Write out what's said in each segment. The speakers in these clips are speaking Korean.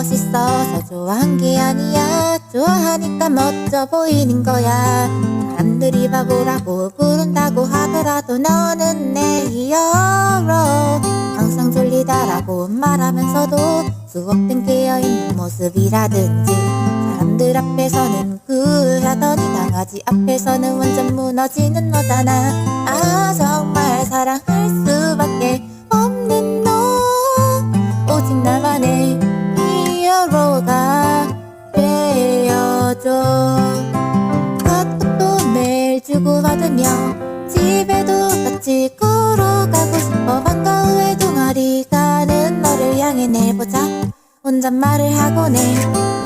멋있어서 좋아한 게 아니야. 좋아하니까 멋져 보이는 거야. 사람들이 바보라고 부른다고 하더라도 너는 내 히어로. 항상 졸리다라고 말하면서도 수업 땐 깨어있는 모습이라든지 사람들 앞에서는 쿨하더니 강아지 앞에서는 완전 무너지는 너잖아. 아정 주고받으며 집에도 같이 걸어가고 싶어 방과 후에 동아리 가는 너를 향해 내보자. 혼잣말을 하곤 해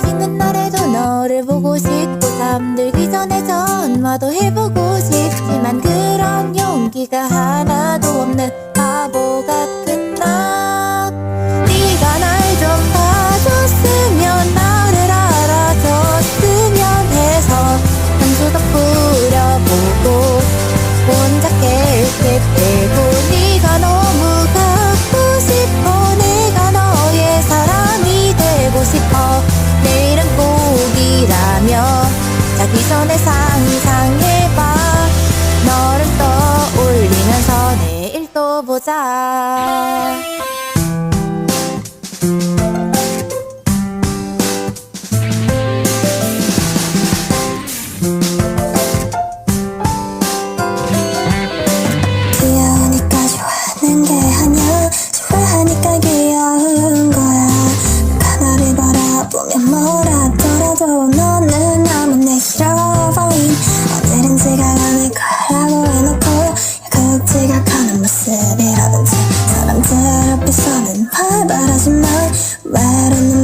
쉬는 날에도 너를 보고 싶고 잠들기 전에 전화도 해보고 싶지만 그런 용기가 하나도 없는 보자 앞에서는 활발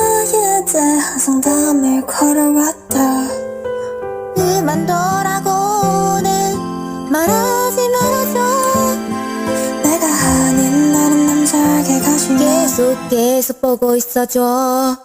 남자에 대한 상담을 걸어왔다. 그만둬라고는 말하지 말아줘 내가 아닌 다른 남자에게 가지마 계속 계속 보고 있어줘